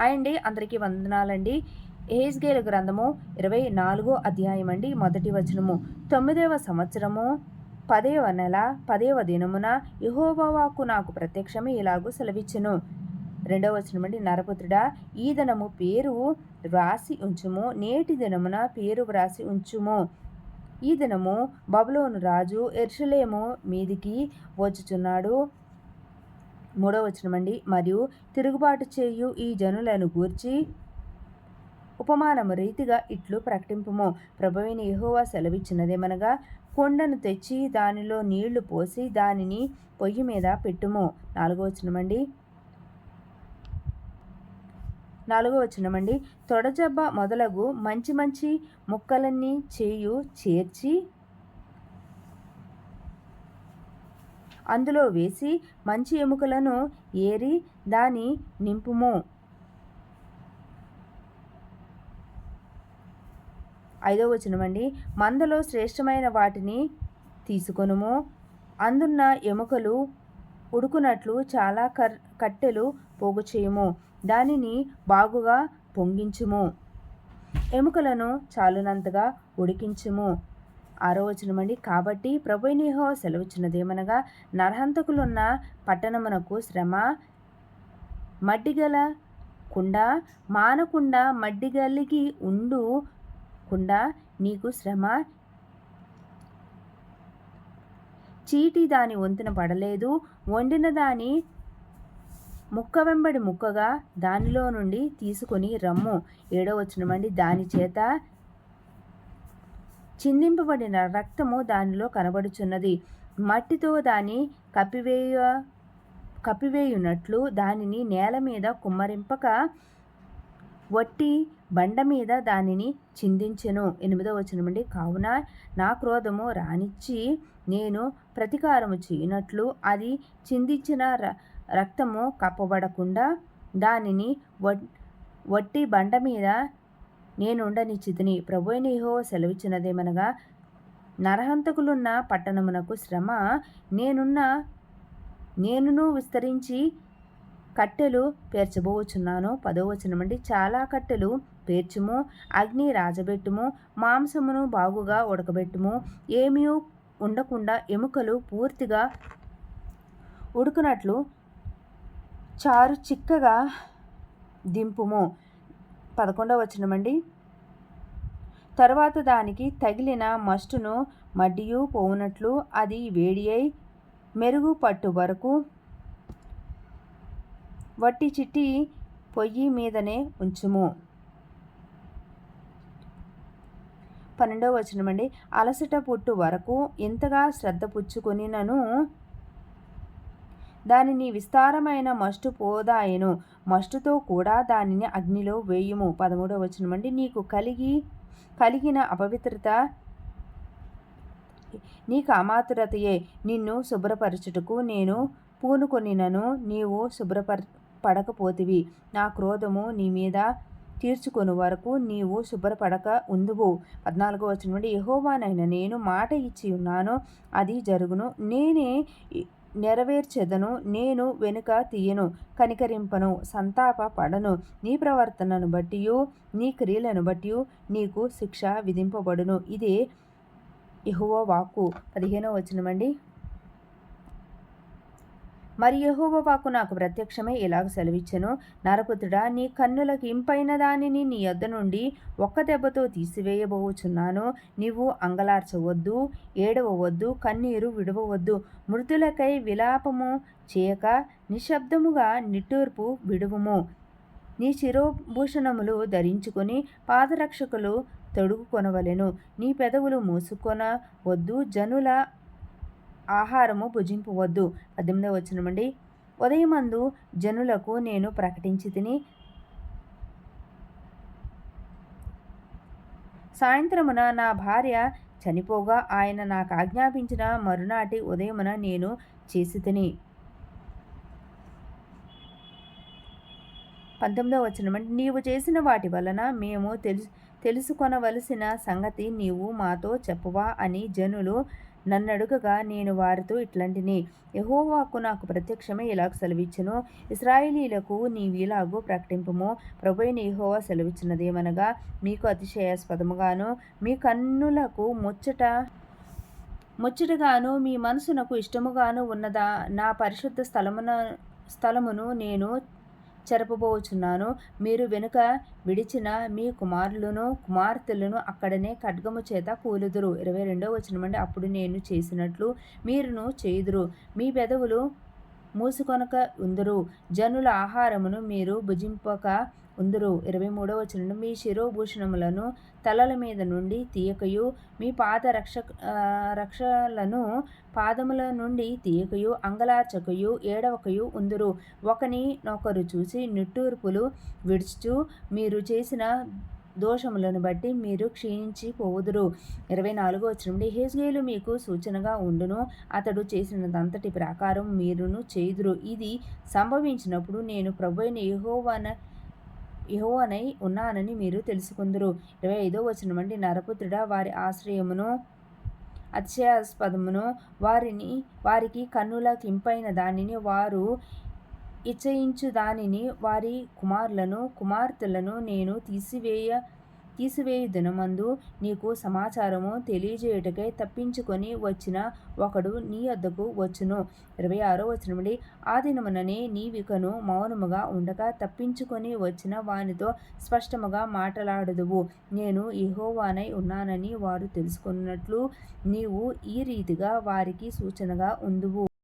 అండి అందరికీ వందనాలండి. ఏజ్గేల్ గ్రంథము ఇరవై నాలుగో అధ్యాయం అండి మొదటి వచనము. తొమ్మిదవ సంవత్సరము పదేవ నెల పదేవ దినమున యహోవాకు నాకు ప్రత్యక్షమే ఇలాగూ సెలవిచ్చును. రెండవ వచనం అండి నరపుత్రుడా ఈ దినము పేరు వ్రాసి ఉంచుము నేటి దినమున పేరు వ్రాసి ఉంచుము. ఈ దినము బబులోను రాజు ఎర్షలేము మీదికి వచ్చుచున్నాడు. మూడవ వచనమండి మరియు తిరుగుబాటు చేయు ఈ జనులను గూర్చి ఉపమానము రీతిగా ఇట్లు ప్రకటింపము. ప్రభువైన యహోవా సెలవిచ్చినదేమనగా కొండను తెచ్చి దానిలో నీళ్ళు పోసి దానిని పొయ్యి మీద పెట్టుము. నాలుగో వచనమండి నాలుగో వచనమండి తొడజబ్బ మొదలగు మంచి మంచి ముక్కలన్నీ చేయు చేర్చి అందులో వేసి మంచి ఎముకలను ఏరి దాని నింపుము. ఐదో వచనమండి మందలో శ్రేష్టమైన వాటిని తీసుకొనుము. అందున్న ఎముకలు ఉడుకునట్లు చాలా కర్ కట్టెలు పోగు చేయుము దానిని బాగుగా పొంగించుము. ఎముకలను చాలునంతగా ఉడికించుము. ఆరో వచనమండి కాబట్టి ప్రభునిహో సెలవుచ్చినదేమనగా నరహంతకులున్న పట్టణమునకు శ్రమ మడ్డిగల కుండా మానకుండా మడ్డిగలిగి ఉండు కుండా నీకు శ్రమ. చీటి దాని వంతున పడలేదు. వండిన దాని ముక్క వెంబడి ముక్కగా దానిలో నుండి తీసుకొని రమ్ము. ఏడో వచనమండి. దాని చేత చిందింపబడిన రక్తము దానిలో కనబడుచున్నది. మట్టితో దాని కప్పివేయ కప్పివేయునట్లు దానిని నేల మీద కుమ్మరింపక వట్టి బండ మీద దానిని చిందించెను. ఎనిమిదో వచనమండి కావున నా క్రోధము రానిచ్చి నేను ప్రతీకారము చేయనట్లు అది చిందించిన రక్తము కప్పబడకుండా దానిని వట్టి బండ మీద నేనుండనిచ్చితిని ప్రభుని యహో సెలవిచ్చినదేమనగా నరహంతకులున్న పట్టణమునకు శ్రమ నేనున్న నేనును విస్తరించి కట్టెలు పేర్చబోచున్నాను. పదవచనమండి చాలా కట్టెలు పేర్చుము అగ్ని రాజబెట్టుము మాంసమును బాగుగా ఉడకబెట్టుము ఏమీ ఉండకుండా ఎముకలు పూర్తిగా ఉడుకునట్లు చారు చిక్కగా దింపుము. పదకొండవ వచనమండి. తర్వాత దానికి తగిలిన మస్టును మడ్డియు పోవునట్లు అది వేడి అయి మెరుగు పట్టు వరకు వట్టి చిట్టి పొయ్యి మీదనే ఉంచుము. పన్నెండవ వచనమండి. అలసట పుట్టు వరకు ఎంతగా శ్రద్ధ పుచ్చుకొనినను దానిని విస్తారమైన మస్టు పోదాయను. మస్టుతో కూడా దానిని అగ్నిలో వేయుము. పదమూడవ వచనమండి. నీకు కలిగి కలిగిన అపవిత్రత నీకు అమాతురతయే. నిన్ను శుభ్రపరచుటకు నేను పూనుకొనినను. నీవు శుభ్రపర పడకపోతివి నా క్రోధము నీ మీద తీర్చుకొని వరకు నీవు శుభ్రపడక ఉందువు. పద్నాలుగో వచ్చిన నుండి యహోవానైనా నేను మాట ఇచ్చి ఉన్నాను అది జరుగును. నేనే నెరవేర్చెదను నేను వెనుక తీయను కనికరింపను సంతాప పడను. నీ ప్రవర్తనను బట్టి నీ క్రియలను బట్టి నీకు శిక్ష విధింపబడును. ఇదే యహువ వాక్కు. పదిహేనో వచనమండి. మరి యహోవ నాకు ప్రత్యక్షమే ఇలాగ సెలవిచ్చను? నరపుత్రుడా నీ కన్నులకు ఇంపైన దానిని నీ యొద్ద నుండి ఒక్క దెబ్బతో తీసివేయబోచున్నాను. నీవు అంగలార్చవద్దు ఏడవవద్దు కన్నీరు విడవవద్దు. మృతులకై విలాపము చేయక నిశ్శబ్దముగా నిట్టూర్పు విడువుము. నీ శిరోభూషణములు ధరించుకొని పాదరక్షకులు తొడుగుకొనవలెను నీ పెదవులు మూసుకొన వద్దు జనుల ఆహారము భుజింపవద్దు పద్దెనిమిదవ వచనమండి ఉదయమందు జనులకు నేను ప్రకటించి తిని సాయంత్రమున నా భార్య చనిపోగా ఆయన నాకు ఆజ్ఞాపించిన మరునాటి ఉదయమున నేను చేసి తిని. పంతొమ్మిదవ వచనం నీవు చేసిన వాటి వలన మేము తెలుసు తెలుసుకొనవలసిన సంగతి నీవు మాతో చెప్పవా అని జనులు నన్నడుగగా నేను వారితో ఇట్లాంటిని. యహోవాకు నాకు ప్రత్యక్షమే ఇలాగ ఇస్రాయిలీలకు నీ నీవిలాగు ప్రకటింపము. ప్రభువైన యహోవా సెలవిచ్చినదేమనగా మీకు అతిశయాస్పదముగాను మీ కన్నులకు ముచ్చట ముచ్చటగాను మీ మనసునకు ఇష్టముగాను ఉన్నదా నా పరిశుద్ధ స్థలమున స్థలమును నేను చెరపబోచున్నాను. మీరు వెనుక విడిచిన మీ కుమారులను కుమార్తెలను అక్కడనే ఖడ్గము చేత కూలుదురు. ఇరవై రెండో వచనమండి. అప్పుడు నేను చేసినట్లు మీరును చేయుదురు. మీ పెదవులు మూసుకొనక ఉందరు. జనుల ఆహారమును మీరు భుజింపక ఉందరు. ఇరవై మూడవ వచనం మీ శిరోభూషణములను తలల మీద నుండి తీయకయు. మీ పాద రక్ష రక్షలను పాదముల నుండి తీయకయు. అంగలార్చకయు ఏడవకయు ఉందురు. ఒకని నొకరు చూసి నిట్టూర్పులు విడుచుచు. మీరు చేసిన దోషములను బట్టి మీరు క్షీణించి పోవుదురు. ఇరవై నాలుగో వచ్చిన హేజ్గేలు మీకు సూచనగా ఉండును. అతడు చేసినదంతటి ప్రకారం మీరును చేయుదురు. ఇది సంభవించినప్పుడు నేను ప్రభు యెహోవాన యహోవనై ఉన్నానని మీరు తెలుసుకుందరు. ఇరవై ఐదో వచనం అండి. నరపుత్రుడ వారి ఆశ్రయమును అతిశయాస్పదమును వారిని వారికి కన్నుల కింపైన దానిని వారు ఇచ్చయించు దానిని వారి కుమారులను కుమార్తెలను నేను తీసివేయ తీసివేయు దినమందు నీకు సమాచారము తెలియజేయుటకై తప్పించుకొని వచ్చిన ఒకడు నీ వద్దకు వచ్చును. ఇరవై ఆరో వచనముడి ఆ దినముననే నీవికను మౌనముగా ఉండక తప్పించుకొని వచ్చిన వానితో స్పష్టముగా మాట్లాడదువు. నేను ఇహోవానై ఉన్నానని వారు తెలుసుకున్నట్లు నీవు ఈ రీతిగా వారికి సూచనగా ఉందువు.